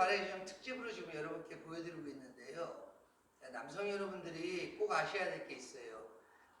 바레이션 특집으로 지금 여러분께 보여드리고 있는데요. 자, 남성 여러분들이 꼭 아셔야 될 게 있어요.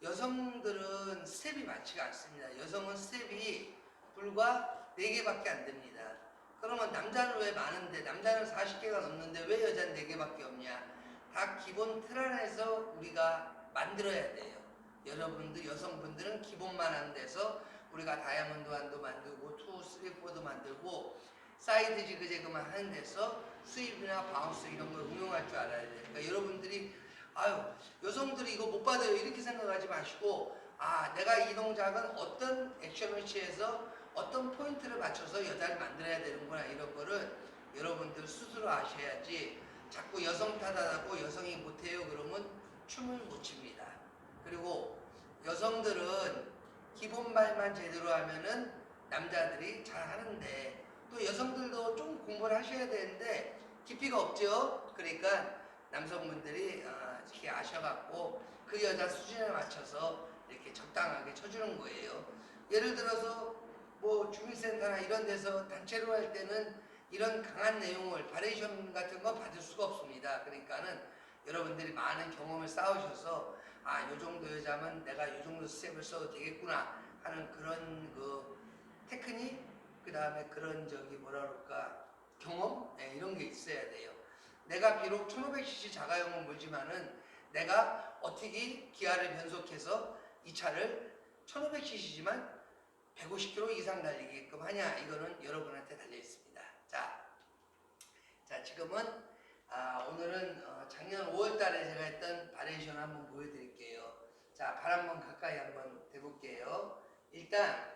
여성들은 스텝이 많지가 않습니다. 여성은 스텝이 불과 4개밖에 안 됩니다. 그러면 남자는 왜 많은데 남자는 40개가 넘는데 왜 여자는 4개밖에 없냐? 다 기본 틀 안에서 우리가 만들어야 돼요. 여러분들 여성분들은 기본만 하는 데서 우리가 다이아몬드 완도 만들고 투, 쓰리, 포도 만들고 사이드 지그재그만 하는 데서 수입이나 바운스 이런 걸 응용할 줄 알아야 돼요. 그러니까 여러분들이 아유 여성들이 이거 못 받아요 이렇게 생각하지 마시고 아 내가 이 동작은 어떤 액션을 취해서 어떤 포인트를 맞춰서 여자를 만들어야 되는구나 이런 거를 여러분들 스스로 아셔야지 자꾸 여성 탓하고 여성이 못해요 그러면 춤을 못 춥니다. 그리고 여성들은 기본발만 제대로 하면은 남자들이 잘 하는데 또 여성들도 좀 공부를 하셔야 되는데 깊이가 없죠. 그러니까 남성분들이 아, 이렇게 아셔갖고 그 여자 수준에 맞춰서 이렇게 적당하게 쳐주는 거예요. 예를 들어서 뭐 주민센터나 이런 데서 단체로 할 때는 이런 강한 내용을 바레이션 같은 거 받을 수가 없습니다. 그러니까는 여러분들이 많은 경험을 쌓으셔서 아, 요 정도 여자면 내가 요 정도 스텝을 써도 되겠구나 하는 그런 그 테크닉, 그 다음에 그런 저기 뭐라 그럴까 경험 네, 이런 게 있어야 돼요. 내가 비록 1500cc 자가용을 몰지만은 내가 어떻게 기아를 변속해서 이 차를 1500cc지만 150km 이상 달리게끔 하냐 이거는 여러분한테 달려 있습니다. 자, 자 지금은 아, 오늘은 어, 작년 5월달에 제가 했던 바레이션 한번 보여드릴게요. 자, 발 한번 가까이 한번 대볼게요. 일단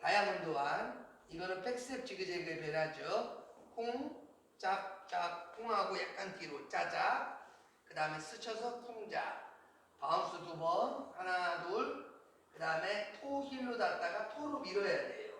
다이아몬드 완 이거는 백스텝 지그재그의 변화죠. 콩, 짝, 짝, 콩하고 약간 뒤로 짜자. 그 다음에 스쳐서 통자. 바운스 두 번, 하나, 둘. 그 다음에 토 힐로 닿다가 토로 밀어야 돼요.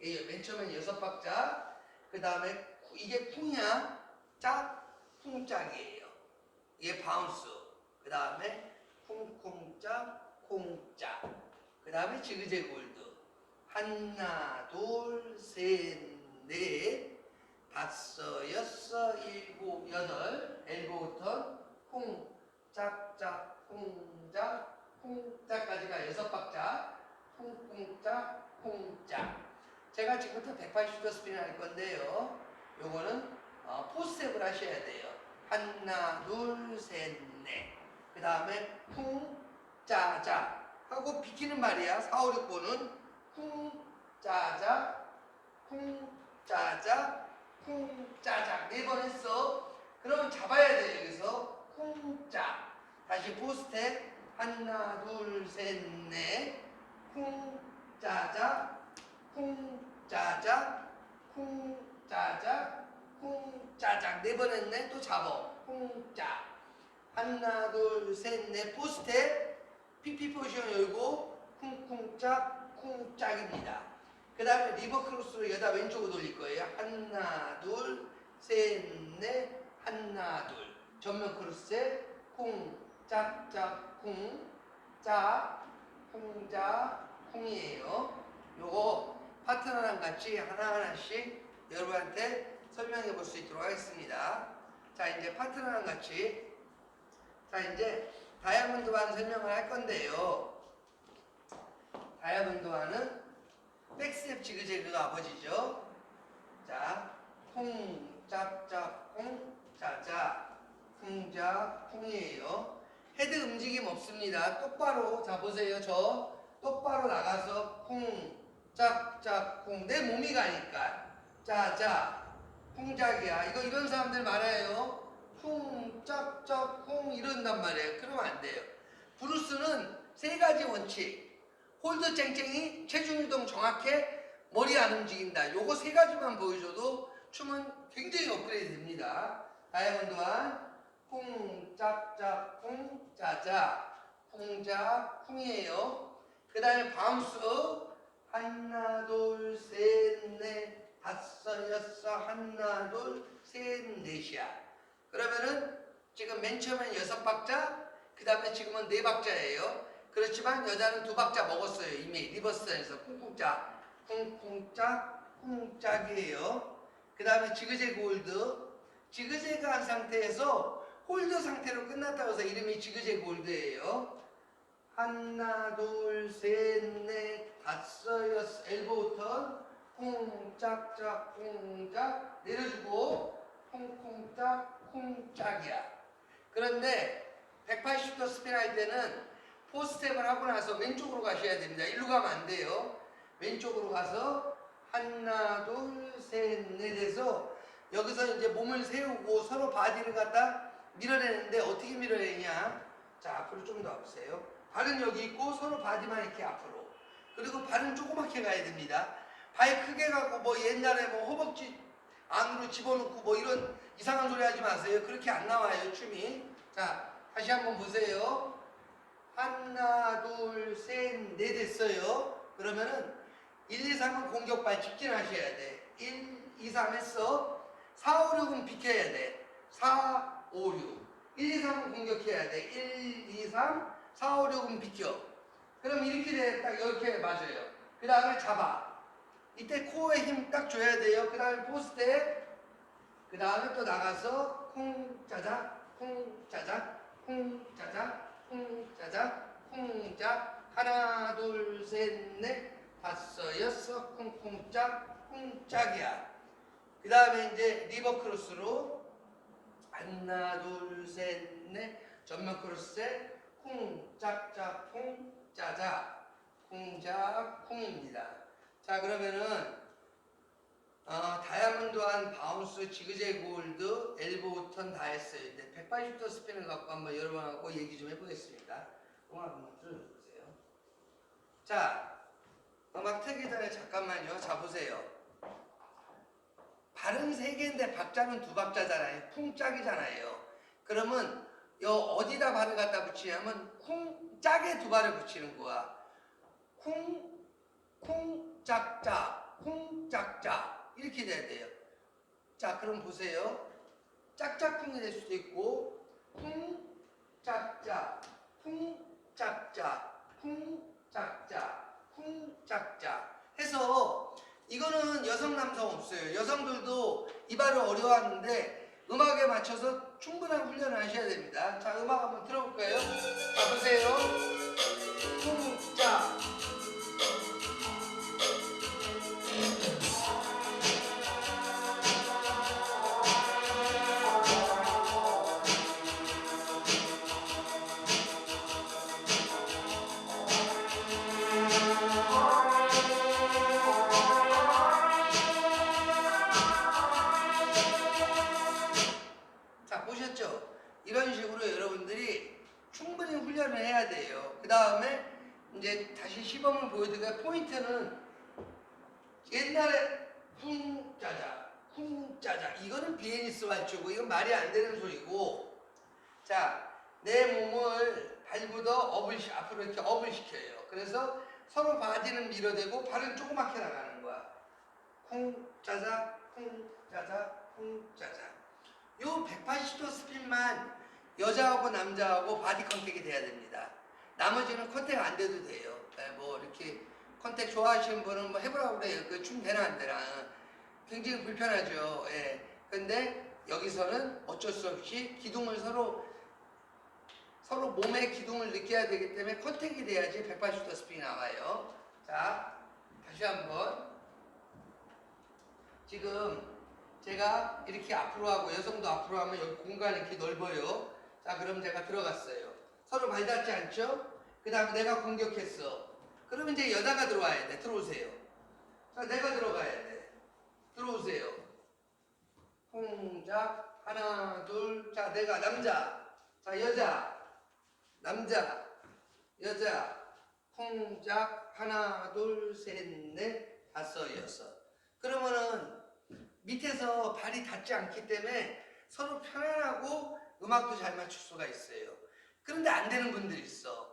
이게 맨 처음엔 여섯 박자. 그 다음에 이게 쿵이야. 짝, 쿵짝이에요. 이게 바운스. 그 다음에 쿵쿵짝, 쿵짝. 그 다음에 지그재 골드. 하나, 둘, 셋, 넷, 다섯, 여섯, 일곱, 여덟. 엘보부터 쿵, 짝짝, 쿵짝, 쿵짝까지가 여섯 박자. 쿵쿵짝, 쿵짝. 제가 지금부터 180도 스피닝 할 건데요. 요거는 어, 포스텝을 하셔야 돼요. 하나, 둘, 셋, 넷. 그 다음에 쿵, 짜자. 하고 비키는 말이야. 4, 5, 6번은 쿵, 짜자, 쿵, 짜자, 쿵, 짜자. 네 번 했어. 그러면 잡아야 돼. 여기서 쿵, 짜. 다시 포스텝. 하나, 둘, 셋, 넷. 쿵, 짜자, 쿵, 짜자, 쿵, 짜자, 쿵, 짜자. 네 번 했네. 또 잡어. 쿵, 짜. 하나, 둘, 셋, 넷. 포스텝. PP 포지션 열고 쿵쿵짝 쿵짝입니다. 그 다음에 리버 크로스로 여다 왼쪽으로 돌릴 거예요. 하나 둘 셋 넷 하나 둘 전면 크로스 쿵짝 짝 쿵 짝 쿵짝 쿵이에요. 요거 파트너랑 같이 하나하나씩 여러분한테 설명해 볼 수 있도록 하겠습니다. 자 이제 파트너랑 같이 자 이제 다이아몬드완 설명을 할 건데요. 다이아몬드완은 백스텝 지그재그가 아버지죠. 자, 쿵, 짭 짭, 쿵, 짜짜, 쿵자, 쿵이에요. 헤드 움직임 없습니다. 똑바로, 자, 보세요. 저 똑바로 나가서 쿵, 짭 짭, 쿵. 내 몸이 가니까. 짜자, 쿵작이야. 이거 이런 사람들 많아요. 쿵, 짭 짭, 쿵 이런단 말이에요. 그러면 안 돼요. 브루스는 세 가지 원칙. 홀드 쨍쨍이, 체중 이동 정확해, 머리 안 움직인다. 요거 세 가지만 보여줘도 춤은 굉장히 업그레이드 됩니다. 다이아몬드 완, 쿵, 짭짭, 쿵, 짜자, 쿵자, 쿵이에요. 그 다음에 바운스, 하나, 둘, 셋, 넷, 다섯, 여섯, 하나, 둘, 셋, 넷이야. 그러면은 지금 맨 처음엔 여섯 박자, 그 다음에 지금은 네 박자예요. 그렇지만 여자는 두 박자 먹었어요. 이미 리버스에서 쿵쿵짝, 쿵쿵짝, 쿵짝이에요. 그 다음에 지그재그 홀드. 지그재그 한 상태에서 홀드 상태로 끝났다고 해서 이름이 지그재그 홀드예요. 하나, 둘, 셋, 넷, 다섯, 여섯, 엘보우 턴. 쿵짝짝, 쿵짝. 내려주고, 쿵쿵짝, 쿵짝이야. 그런데 180도 스핀 할 때는 포스텝을 하고 나서 왼쪽으로 가셔야 됩니다. 일로 가면 안 돼요. 왼쪽으로 가서 하나, 둘, 셋, 넷 해서 여기서 이제 몸을 세우고 서로 바디를 갖다 밀어내는데 어떻게 밀어내냐? 자, 앞으로 좀 더 와보세요. 발은 여기 있고 서로 바디만 이렇게 앞으로. 그리고 발은 조그맣게 가야 됩니다. 발 크게 가고 뭐 옛날에 뭐 허벅지 안으로 집어넣고 뭐 이런 이상한 소리 하지 마세요. 그렇게 안 나와요, 춤이. 자, 다시 한번 보세요. 하나, 둘, 셋, 넷 했어요. 그러면은 1, 2, 3은 공격발 직진하셔야 돼. 1, 2, 3 했어. 4, 5, 6은 비켜야 돼. 4, 5, 6. 1, 2, 3은 공격해야 돼. 1, 2, 3, 4, 5, 6은 비켜. 그럼 이렇게 돼. 딱 이렇게 맞아요. 그 다음에 잡아. 이때 코어에 힘 딱 줘야 돼요. 그 다음에 포스트에. 그 다음에 또 나가서 쿵, 짜자, 쿵, 짜자, 쿵, 짜자, 쿵, 짜자, 쿵, 짜. 하나, 둘, 셋, 넷, 다섯, 여섯, 쿵쿵짝, 쿵짝이야. 그 다음에 이제 리버 크로스로 하나, 둘, 셋, 넷, 전면 크로스에 쿵짝짝, 쿵짜자, 쿵짝, 쿵입니다. 자 그러면은 어, 다이아몬드 한 바운스, 지그재그 홀드, 엘보우 턴 다 했어요. 이제 180도 스핀을 갖고 한번 여러분하고 얘기 좀 해보겠습니다. 음악 한번 들어주세요. 자, 음악 틀기 전에 잠깐만요. 자 보세요. 발은 세 개인데 박자는 두 박자잖아요. 쿵짝이잖아요. 그러면 요 어디다 발을 갖다 붙이냐면 쿵짝에 두 발을 붙이는 거야. 쿵, 쿵짝짝, 쿵짝짝 이렇게 돼야 돼요. 자, 그럼 보세요. 짝짝쿵이 될 수도 있고 쿵짝짝, 쿵짝짝, 쿵짝짝, 쿵짝짝 해서 이거는 여성 남성 없어요. 여성들도 이 발을 어려워하는데 음악에 맞춰서 충분한 훈련을 하셔야 됩니다. 자, 음악 한번 들어볼까요? 이제 다시 시범을 보여드릴게요. 포인트는 옛날에 쿵 짜자, 쿵 짜자. 이거는 비에니스 발주고 이건 말이 안 되는 소리고. 자, 내 몸을 발보다 업을 시- 앞으로 이렇게 업을 시켜요. 그래서 서로 바디는 밀어대고 발은 조그맣게 나가는 거야. 쿵 짜자, 쿵 짜자, 쿵 짜자. 요 180도 스핀만 여자하고 남자하고 바디 컨택이 돼야 됩니다. 나머지는 컨택 안 돼도 돼요. 예, 뭐 이렇게 컨택 좋아하시는 분은 뭐 해보라고 그래요. 그 춤 되나 안 되나. 굉장히 불편하죠. 예. 근데 여기서는 어쩔 수 없이 기둥을 서로 서로 몸의 기둥을 느껴야 되기 때문에 컨택이 돼야지 180도 스핀이 나와요. 자, 다시 한번. 지금 제가 이렇게 앞으로 하고 여성도 앞으로 하면 여기 공간이 이렇게 넓어요. 자, 그럼 제가 들어갔어요. 서로 발 닿지 않죠? 그 다음에 내가 공격했어. 그러면 이제 여자가 들어와야 돼. 들어오세요. 자, 내가 들어가야 돼. 들어오세요. 홍작 하나, 둘. 자, 내가 남자. 자, 여자. 남자. 여자. 홍작 하나, 둘, 셋, 넷, 다섯, 여섯. 그러면은 밑에서 발이 닿지 않기 때문에 서로 편안하고 음악도 잘 맞출 수가 있어요. 그런데 안 되는 분들이 있어.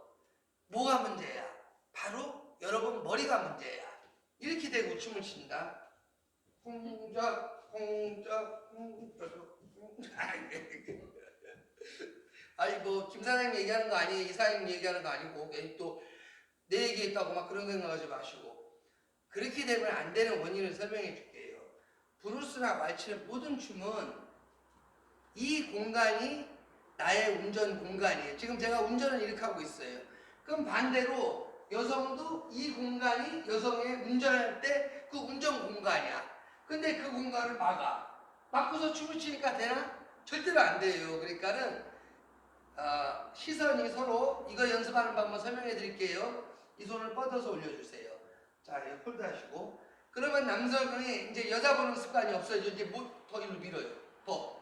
뭐가 문제야? 바로 여러분 머리가 문제야. 이렇게 대고 춤을 춘다. 홍작, 홍작, 홍작. 아니 뭐 김 사장님 얘기하는 거 아니에요. 이 사장님 얘기하는 거 아니고 또내 얘기했다고 막 그런 생각하지 마시고 그렇게 되면 안 되는 원인을 설명해 줄게요. 브루스나 왈츠의 모든 춤은 이 공간이 나의 운전 공간이에요. 지금 제가 운전을 이렇게 하고 있어요. 그럼 반대로 여성도 이 공간이 여성의 운전할 때 그 운전 공간이야. 근데 그 공간을 막아. 막고서 춤을 추니까 되나? 절대로 안 돼요. 그러니까는 어, 시선이 서로 이거 연습하는 방법 설명해 드릴게요. 이 손을 뻗어서 올려주세요. 자, 폴드 하시고. 그러면 남성이 이제 여자 보는 습관이 없어져. 이제 뭐, 더 일로 밀어요. 더,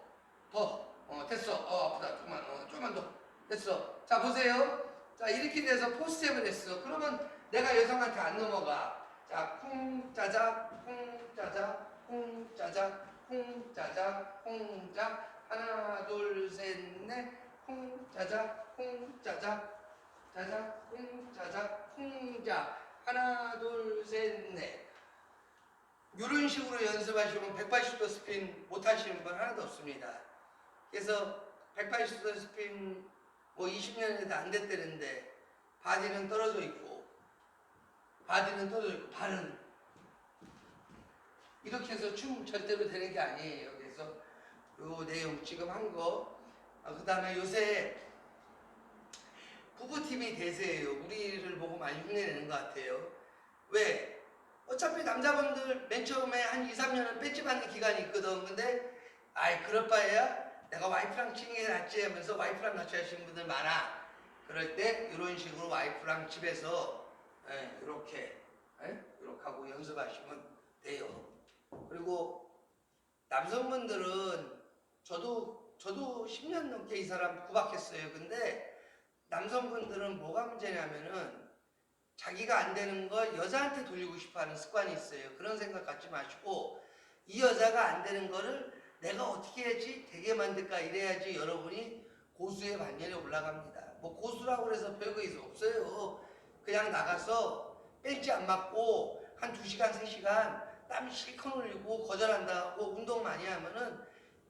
더. 어, 됐어. 어, 아프다. 조금만, 어, 조금만 더. 됐어. 자, 보세요. 자, 이렇게 돼서 포스텝을 했어. 그러면 내가 여성한테 안 넘어가. 자, 쿵, 짜자, 쿵, 짜자, 쿵, 짜자, 쿵, 짜자, 쿵, 짜. 하나, 둘, 셋, 넷. 쿵, 짜자, 쿵, 짜자. 짜자, 쿵, 짜자, 쿵, 짜. 하나, 둘, 셋, 넷. 이런 식으로 연습하시면 180도 스핀 못 하시는 분 하나도 없습니다. 그래서 180도 스핀 뭐 20년에도 안 됐다는데 바디는 떨어져 있고 바디는 떨어져 있고 발은 이렇게 해서 춤 절대로 되는 게 아니에요. 그래서 요 내용 지금 한 거, 아, 그 다음에 요새 부부팀이 대세예요. 우리를 보고 많이 흉내내는 것 같아요. 왜? 어차피 남자분들 맨 처음에 한 2, 3년은 뺏지 받는 기간이 있거든. 근데 아이 그럴 바에야 내가 와이프랑 게 낫지 하면서 와이프랑 같이 하시는 분들 많아. 그럴 때 이런 식으로 와이프랑 집에서 예, 이렇게 예? 이렇게 하고 연습하시면 돼요. 그리고 남성분들은 저도 저도 10년 넘게 이 사람 구박했어요. 근데 남성분들은 뭐가 문제냐면은 자기가 안 되는 걸 여자한테 돌리고 싶어 하는 습관이 있어요. 그런 생각 갖지 마시고 이 여자가 안 되는 거를 내가 어떻게 해야지 되게 만들까 이래야지 여러분이 고수의 반열에 올라갑니다. 뭐 고수라고 해서 별거 있어 없어요. 그냥 나가서 벤치 안 맞고 한 2시간, 3시간 땀 실컷 흘리고 거절한다고 운동 많이 하면은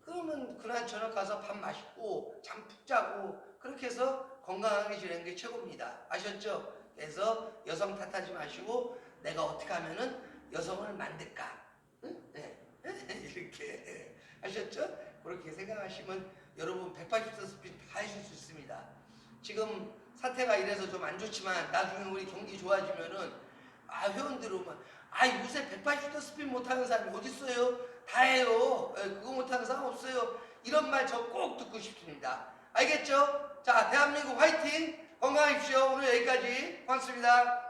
그러면 그날 저녁 가서 밥 맛있고 잠 푹 자고 그렇게 해서 건강하게 지내는 게 최고입니다. 아셨죠? 그래서 여성 탓하지 마시고 내가 어떻게 하면은 여성을 만들까? 응? 네. 이렇게 하셨죠? 그렇게 생각하시면 여러분 180도 스피드 다 하실 수 있습니다. 지금 사태가 이래서 좀 안 좋지만 나중에 우리 경기 좋아지면은 아 회원들 오면 아 요새 180도 스피드 못하는 사람이 어디 있어요? 다 해요. 예, 그거 못하는 사람 없어요. 이런 말 저 꼭 듣고 싶습니다. 알겠죠? 자 대한민국 화이팅! 건강하십시오. 오늘 여기까지 고맙습니다.